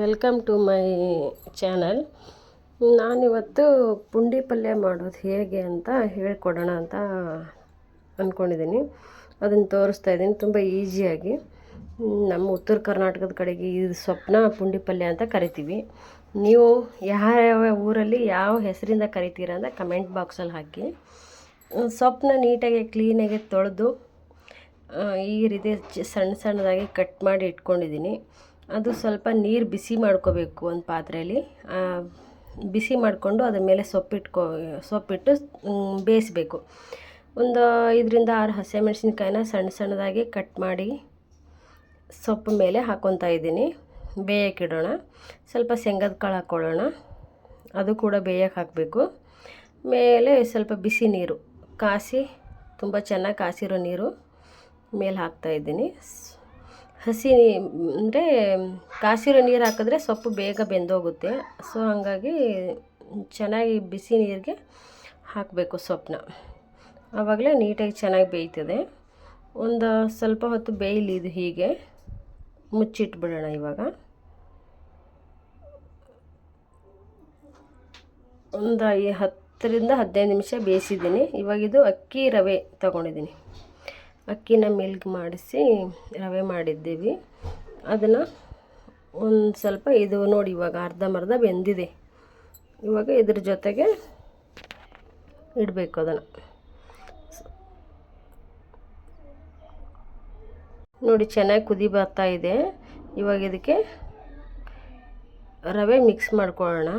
Welcome to my channel. ನಾನಿವತ್ತು ಪುಂಡಿ ಪಲ್ಯ ಮಾಡೋದು ಹೇಗೆ ಅಂತ ಹೇಳ್ಕೊಡೋಣ ಅಂತ ಅಂದ್ಕೊಂಡಿದ್ದೀನಿ ಅದನ್ನು ತೋರಿಸ್ತಾ ಇದ್ದೀನಿ ತುಂಬ ಈಸಿಯಾಗಿ. ನಮ್ಮ ಉತ್ತರ ಕರ್ನಾಟಕದ ಕಡೆಗೆ ಇದು ಸ್ವಪ್ನ ಪುಂಡಿ ಪಲ್ಯ ಅಂತ ಕರಿತೀವಿ. ನೀವು ಯಾವ ಊರಲ್ಲಿ ಯಾವ ಹೆಸರಿಂದ ಕರಿತೀರ ಅಂತ ಕಮೆಂಟ್ ಬಾಕ್ಸಲ್ಲಿ ಹಾಕಿ. ಸೊಪ್ಪನ್ನ ನೀಟಾಗಿ ಕ್ಲೀನಾಗಿ ತೊಳೆದು ಈ ರೀತಿ ಸಣ್ಣ ಸಣ್ಣದಾಗಿ ಕಟ್ ಮಾಡಿ ಇಟ್ಕೊಂಡಿದ್ದೀನಿ. ಅದು ಸ್ವಲ್ಪ ನೀರು ಬಿಸಿ ಮಾಡ್ಕೋಬೇಕು ಒಂದು ಪಾತ್ರೆಯಲ್ಲಿ ಬಿಸಿ ಮಾಡಿಕೊಂಡು ಅದ್ರ ಮೇಲೆ ಸೊಪ್ಪಿಟ್ಕೊ, ಸೊಪ್ಪಿಟ್ಟು ಬೇಯಿಸ್ಬೇಕು. ಒಂದು ಐದರಿಂದ ಆರು ಹಸಿಮೆಣ್ಸಿನ್ಕಾಯಿನ ಸಣ್ಣ ಸಣ್ಣದಾಗಿ ಕಟ್ ಮಾಡಿ ಸೊಪ್ಪು ಮೇಲೆ ಹಾಕ್ಕೊತಾ ಇದ್ದೀನಿ. ಬೇಯಕ್ಕಿಡೋಣ ಸ್ವಲ್ಪ ಶೇಂಗದ ಕಾಳು ಹಾಕ್ಕೊಳ್ಳೋಣ ಅದು ಕೂಡ ಬೇಯಕ್ಕೆ ಹಾಕಬೇಕು. ಮೇಲೆ ಸ್ವಲ್ಪ ಬಿಸಿ ನೀರು, ಕಾಸಿ, ತುಂಬ ಚೆನ್ನಾಗಿ ಕಾಸಿರೋ ನೀರು ಮೇಲೆ ಹಾಕ್ತಾ ಇದ್ದೀನಿ. ಸ್- ಹಸಿ ಅಂದರೆ ಕಾಸಿರೋ ನೀರು ಹಾಕಿದ್ರೆ ಸೊಪ್ಪು ಬೇಗ ಬೆಂದೋಗುತ್ತೆ. ಸೊ ಹಾಗಾಗಿ ಚೆನ್ನಾಗಿ ಬಿಸಿ ನೀರಿಗೆ ಹಾಕಬೇಕು ಸೊಪ್ಪನ್ನ ಆವಾಗಲೇ ನೀಟಾಗಿ ಚೆನ್ನಾಗಿ ಬೇಯ್ತದೆ. ಒಂದು ಸ್ವಲ್ಪ ಹೊತ್ತು ಬೇಯಲಿ ಇದು ಹೀಗೆ. ಮುಚ್ಚಿಟ್ಬಿಡೋಣ ಇವಾಗ. ಒಂದು ಹತ್ತರಿಂದ ಹದಿನೈದು ನಿಮಿಷ ಬೇಯಿಸಿದ್ದೀನಿ. ಇವಾಗಿದು ಅಕ್ಕಿ ರವೆ ತಗೊಂಡಿದ್ದೀನಿ. ಅಕ್ಕಿನ ಮಿಲ್ಕ್ ಮಾಡಿಸಿ ರವೆ ಮಾಡಿದ್ದೀವಿ. ಅದನ್ನು ಒಂದು ಸ್ವಲ್ಪ ಇದು ನೋಡಿ, ಇವಾಗ ಅರ್ಧಂಬರ್ಧ ಬೆಂದಿದೆ. ಇವಾಗ ಇದ್ರ ಜೊತೆಗೆ ಇಡಬೇಕು ಅದನ್ನು. ನೋಡಿ, ಚೆನ್ನಾಗಿ ಕುದಿ ಬರ್ತಾ ಇದೆ. ಇವಾಗ ಇದಕ್ಕೆ ರವೆ ಮಿಕ್ಸ್ ಮಾಡ್ಕೊಳ್ಳೋಣ.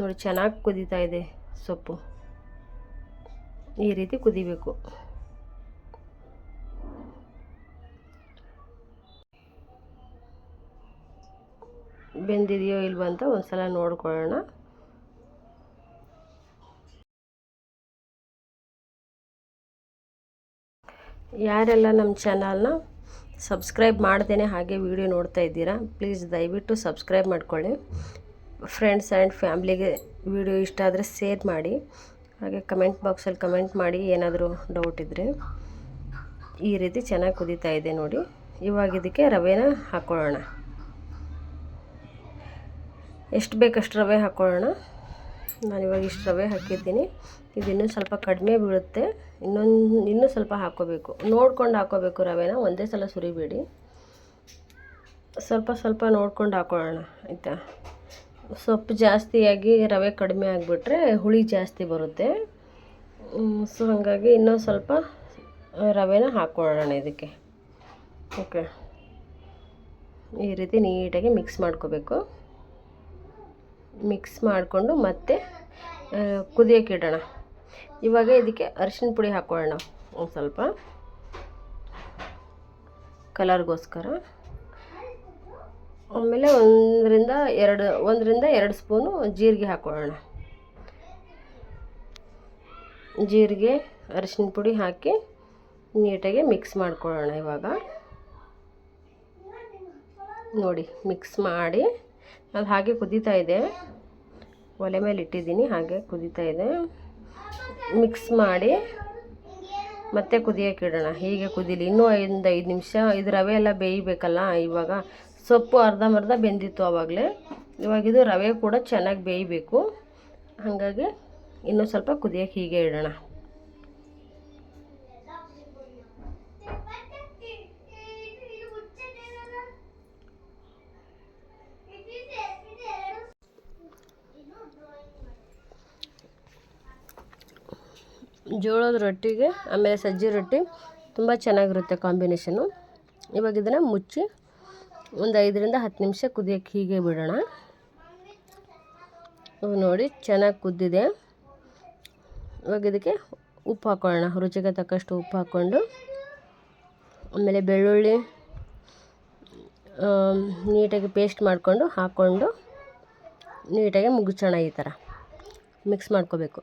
ನೋಡಿ, ಚೆನ್ನಾಗಿ ಕುದೀತಾ ಇದೆ ಸೊಪ್ಪು. ಈ ರೀತಿ ಕುದಿಬೇಕು. ಬೆಂದಿದೆಯೋ ಇಲ್ವೋ ಅಂತ ಒಂದು ಸಲ ನೋಡ್ಕೊಳ್ಳೋಣ. ಯಾರೆಲ್ಲ ನಮ್ಮ ಚಾನಲ್ನ ಸಬ್ಸ್ಕ್ರೈಬ್ ಮಾಡ್ದೇನೆ ಹಾಗೆ ವಿಡಿಯೋ ನೋಡ್ತಾ ಇದ್ದೀರಾ, ಪ್ಲೀಸ್ ದಯವಿಟ್ಟು ಸಬ್ಸ್ಕ್ರೈಬ್ ಮಾಡ್ಕೊಳ್ಳಿ. ಫ್ರೆಂಡ್ಸ್ ಆ್ಯಂಡ್ ಫ್ಯಾಮ್ಲಿಗೆ ವಿಡಿಯೋ ಇಷ್ಟ ಆದರೆ ಶೇರ್ ಮಾಡಿ. ಹಾಗೆ ಕಮೆಂಟ್ ಬಾಕ್ಸಲ್ಲಿ ಕಮೆಂಟ್ ಮಾಡಿ ಏನಾದರೂ ಡೌಟ್ ಇದ್ದರೆ ಈ ರೀತಿ ಚೆನ್ನಾಗಿ ಕುದೀತಾ ಇದೆ ನೋಡಿ. ಇವಾಗ ಇದಕ್ಕೆ ರವೆನ ಹಾಕ್ಕೊಳ್ಳೋಣ ಎಷ್ಟು ಬೇಕಷ್ಟು ರವೆ ಹಾಕ್ಕೊಳ್ಳೋಣ ಇವಾಗ ಇಷ್ಟು ರವೆ ಹಾಕಿದ್ದೀನಿ. ಇದು ಇನ್ನೂ ಸ್ವಲ್ಪ ಕಡಿಮೆ ಬೀಳುತ್ತೆ. ಇನ್ನೊಂದು, ಇನ್ನೂ ಸ್ವಲ್ಪ ಹಾಕ್ಕೋಬೇಕು ನೋಡ್ಕೊಂಡು ಹಾಕ್ಕೋಬೇಕು ರವೆನ. ಒಂದೇ ಸಲ ಸುರಿಬೇಡಿ. ಸ್ವಲ್ಪ ಸ್ವಲ್ಪ ನೋಡ್ಕೊಂಡು ಹಾಕ್ಕೊಳ್ಳೋಣ ಆಯಿತಾ? ಸೊಪ್ಪು ಜಾಸ್ತಿಯಾಗಿ ರವೆ ಕಡಿಮೆ ಆಗಿಬಿಟ್ರೆ ಹುಳಿ ಜಾಸ್ತಿ ಬರುತ್ತೆ. ಸೊ ಹಾಗಾಗಿ ಇನ್ನೊಂದು ಸ್ವಲ್ಪ ರವೆನ ಹಾಕ್ಕೊಳ್ಳೋಣ ಇದಕ್ಕೆ. ಓಕೆ. ಈ ರೀತಿ ನೀಟಾಗಿ ಮಿಕ್ಸ್ ಮಾಡ್ಕೋಬೇಕು. ಮಿಕ್ಸ್ ಮಾಡಿಕೊಂಡು ಮತ್ತೆ ಕುದಿಯೋಕೆ ಇಡೋಣ. ಇವಾಗ ಇದಕ್ಕೆ ಅರಿಶಿನ ಪುಡಿ ಹಾಕ್ಕೊಳ್ಳೋಣ ಒಂದು ಸ್ವಲ್ಪ. ಕಲರ್ಗೋಸ್ಕರ. ಆಮೇಲೆ ಒಂದರಿಂದ ಎರಡು ಒಂದರಿಂದ ಎರಡು ಸ್ಪೂನು ಜೀರಿಗೆ ಹಾಕೊಳ್ಳೋಣ. ಜೀರಿಗೆ ಅರಿಶಿನ ಪುಡಿ ಹಾಕಿ ನೀಟಾಗಿ ಮಿಕ್ಸ್ ಮಾಡ್ಕೊಳ್ಳೋಣ ಇವಾಗ. ನೋಡಿ, ಮಿಕ್ಸ್ ಮಾಡಿ ಅದು ಹಾಗೆ ಕುದೀತಾ ಇದೆ. ಒಲೆ ಮೇಲೆ ಇಟ್ಟಿದ್ದೀನಿ, ಹಾಗೆ ಕುದೀತಾ ಇದೆ. ಮಿಕ್ಸ್ ಮಾಡಿ ಮತ್ತೆ ಕುದಿಯೋಕೆ ಇಡೋಣ. ಹೀಗೆ ಕುದೀಲಿ. ಇನ್ನೂ ಐದು ಐದು ನಿಮಿಷ, ಇದು ರವೆ ಎಲ್ಲ ಬೇಯಬೇಕಲ್ಲ ಇವಾಗ. ಸೊಪ್ಪು ಅರ್ಧಂಬರ್ಧ ಬೆಂದಿತ್ತು ಆವಾಗಲೇ ಇವಾಗ ಇದು ರವೆ ಕೂಡ ಚೆನ್ನಾಗಿ ಬೇಯಬೇಕು. ಹಾಗಾಗಿ ಇನ್ನೂ ಸ್ವಲ್ಪ ಕುದಿಯೋಕೆ ಹೀಗೆ ಇಡೋಣ. ಜೋಳದ ರೊಟ್ಟಿಗೆ, ಆಮೇಲೆ ಸಜ್ಜಿ ರೊಟ್ಟಿ, ತುಂಬ ಚೆನ್ನಾಗಿರುತ್ತೆ ಕಾಂಬಿನೇಷನು. ಇವಾಗ ಇದನ್ನು ಮುಚ್ಚಿ ಒಂದು ಐದರಿಂದ ಹತ್ತು ನಿಮಿಷ ಕುದಿಯೋಕ್ಕೆ ಹೀಗೆ ಬಿಡೋಣ. ನೋಡಿ ಚೆನ್ನಾಗಿ ಕುದ್ದಿದೆ. ಇವಾಗ ಇದಕ್ಕೆ ಉಪ್ಪು ಹಾಕ್ಕೊಳ್ಳೋಣ ರುಚಿಗೆ ತಕ್ಕಷ್ಟು ಉಪ್ಪು ಹಾಕ್ಕೊಂಡು. ಆಮೇಲೆ ಬೆಳ್ಳುಳ್ಳಿ ನೀಟಾಗಿ ಪೇಸ್ಟ್ ಮಾಡಿಕೊಂಡು ಹಾಕ್ಕೊಂಡು ನೀಟಾಗಿ ಮುಗಿಸೋಣ ಈ ಥರ. ಮಿಕ್ಸ್ ಮಾಡ್ಕೋಬೇಕು.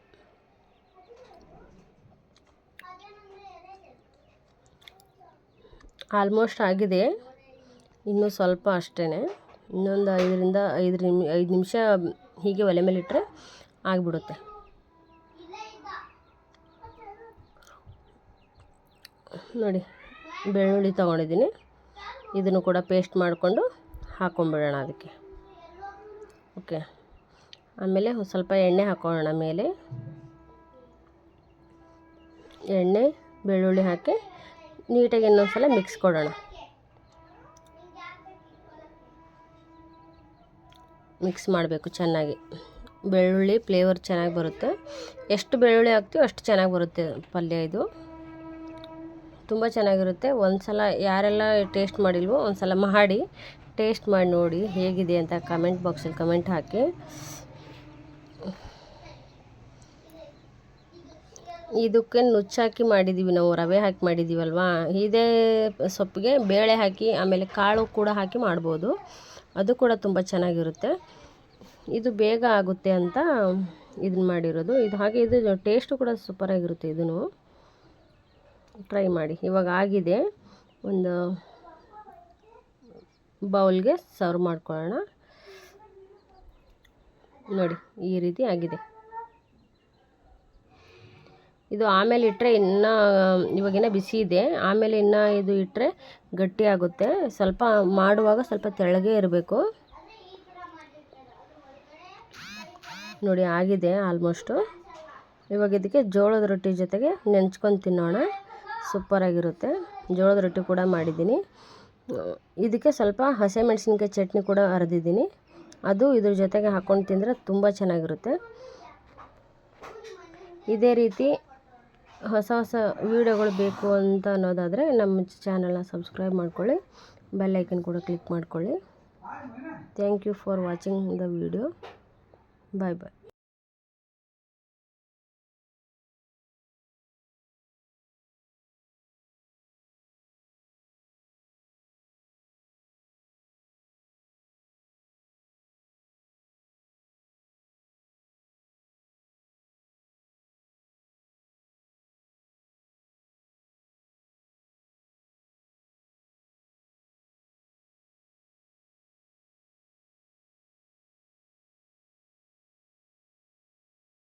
ಆಲ್ಮೋಸ್ಟ್ ಆಗಿದೆ. ಇನ್ನೂ ಸ್ವಲ್ಪ ಅಷ್ಟೇ ಇನ್ನೊಂದು ಐದರಿಂದ ಐದು ನಿಮಿ, ಐದು ನಿಮಿಷ ಹೀಗೆ ಒಲೆ ಮೇಲೆ ಇಟ್ಟರೆ ಆಗಿಬಿಡುತ್ತೆ. ನೋಡಿ, ಬೆಳ್ಳುಳ್ಳಿ ತೊಗೊಂಡಿದ್ದೀನಿ. ಇದನ್ನು ಕೂಡ ಪೇಸ್ಟ್ ಮಾಡಿಕೊಂಡು ಹಾಕ್ಕೊಂಬಿಡೋಣ ಅದಕ್ಕೆ. ಓಕೆ. ಆಮೇಲೆ ಸ್ವಲ್ಪ ಎಣ್ಣೆ ಹಾಕ್ಕೊಳ್ಳೋಣ ಮೇಲೆ. ಎಣ್ಣೆ, ಬೆಳ್ಳುಳ್ಳಿ ಹಾಕಿ ನೀಟಾಗಿ ಇನ್ನೊಂದು ಸಲ ಮಿಕ್ಸ್ ಕೊಡೋಣ. ಮಿಕ್ಸ್ ಮಾಡಬೇಕು ಚೆನ್ನಾಗಿ. ಬೆಳ್ಳುಳ್ಳಿ ಫ್ಲೇವರ್ ಚೆನ್ನಾಗಿ ಬರುತ್ತೆ. ಎಷ್ಟು ಬೆಳ್ಳುಳ್ಳಿ ಹಾಕ್ತೀವೋ ಅಷ್ಟು ಚೆನ್ನಾಗಿ ಬರುತ್ತೆ ಪಲ್ಯ ಇದು. ತುಂಬ ಚೆನ್ನಾಗಿರುತ್ತೆ. ಒಂದು ಸಲ ಯಾರೆಲ್ಲ ಟೇಸ್ಟ್ ಮಾಡಿಲ್ವೋ ಒಂದು ಸಲ ಮಾಡಿ, ಟೇಸ್ಟ್ ಮಾಡಿ ನೋಡಿ ಹೇಗಿದೆ ಅಂತ ಕಮೆಂಟ್ ಬಾಕ್ಸಲ್ಲಿ ಕಮೆಂಟ್ ಹಾಕಿ. ಇದಕ್ಕೆ ನುಚ್ಚಾಕಿ ಮಾಡಿದ್ದೀವಿ ನಾವು, ರವೆ ಹಾಕಿ ಮಾಡಿದ್ದೀವಲ್ವಾ ಇದೇ ಸೊಪ್ಪಿಗೆ ಬೇಳೆ ಹಾಕಿ, ಆಮೇಲೆ ಕಾಳು ಕೂಡ ಹಾಕಿ ಮಾಡ್ಬೋದು. ಅದು ಕೂಡ ತುಂಬ ಚೆನ್ನಾಗಿರುತ್ತೆ. ಇದು ಬೇಗ ಆಗುತ್ತೆ ಅಂತ ಇದನ್ನ ಮಾಡಿರೋದು. ಇದು ಹಾಗೆ ಇದು ಟೇಸ್ಟು ಕೂಡ ಸೂಪರಾಗಿರುತ್ತೆ ಇದನ್ನು. ಟ್ರೈ ಮಾಡಿ. ಇವಾಗ ಆಗಿದೆ. ಒಂದು ಬೌಲ್ಗೆ ಸರ್ವ್ ಮಾಡ್ಕೊಳ್ಳೋಣ. ನೋಡಿ, ಈ ರೀತಿ ಆಗಿದೆ. ಇದು ಆಮೇಲೆ ಇಟ್ಟರೆ ಇನ್ನೂ, ಇವಾಗಿನ ಬಿಸಿ ಇದೆ. ಆಮೇಲೆ ಇನ್ನೂ ಇದು ಇಟ್ಟರೆ ಗಟ್ಟಿ ಆಗುತ್ತೆ. ಸ್ವಲ್ಪ ಮಾಡುವಾಗ ಸ್ವಲ್ಪ ತೆಳ್ಳಗೆ ಇರಬೇಕು. ನೋಡಿ, ಆಗಿದೆ ಆಲ್ಮೋಸ್ಟು. ಇವಾಗ ಇದಕ್ಕೆ ಜೋಳದ ರೊಟ್ಟಿ ಜೊತೆಗೆ ನೆಂಚ್ಕೊಂಡು ತಿನ್ನೋಣ. ಸೂಪರಾಗಿರುತ್ತೆ ಜೋಳದ ರೊಟ್ಟಿ ಕೂಡ ಮಾಡಿದ್ದೀನಿ. ಇದಕ್ಕೆ ಸ್ವಲ್ಪ ಹಸಿಮೆಣ್ಸಿನ್ಕಾಯಿ ಚಟ್ನಿ ಕೂಡ ಅರೆದಿದ್ದೀನಿ. ಅದು ಇದ್ರ ಜೊತೆಗೆ ಹಾಕ್ಕೊಂಡು ತಿಂದರೆ ತುಂಬ ಚೆನ್ನಾಗಿರುತ್ತೆ. ಇದೇ ರೀತಿ ಹೊಸ ಹೊಸ ವೀಡಿಯೋಗಳು ಬೇಕು ಅಂತ ಅನ್ನೋದಾದರೆ ನಮ್ಮ ಚಾನಲ್ನ ಸಬ್ಸ್ಕ್ರೈಬ್ ಮಾಡ್ಕೊಳ್ಳಿ. ಬೆಲ್ ಐಕನ್ ಕೂಡ ಕ್ಲಿಕ್ ಮಾಡ್ಕೊಳ್ಳಿ. Thank you for watching the video bye bye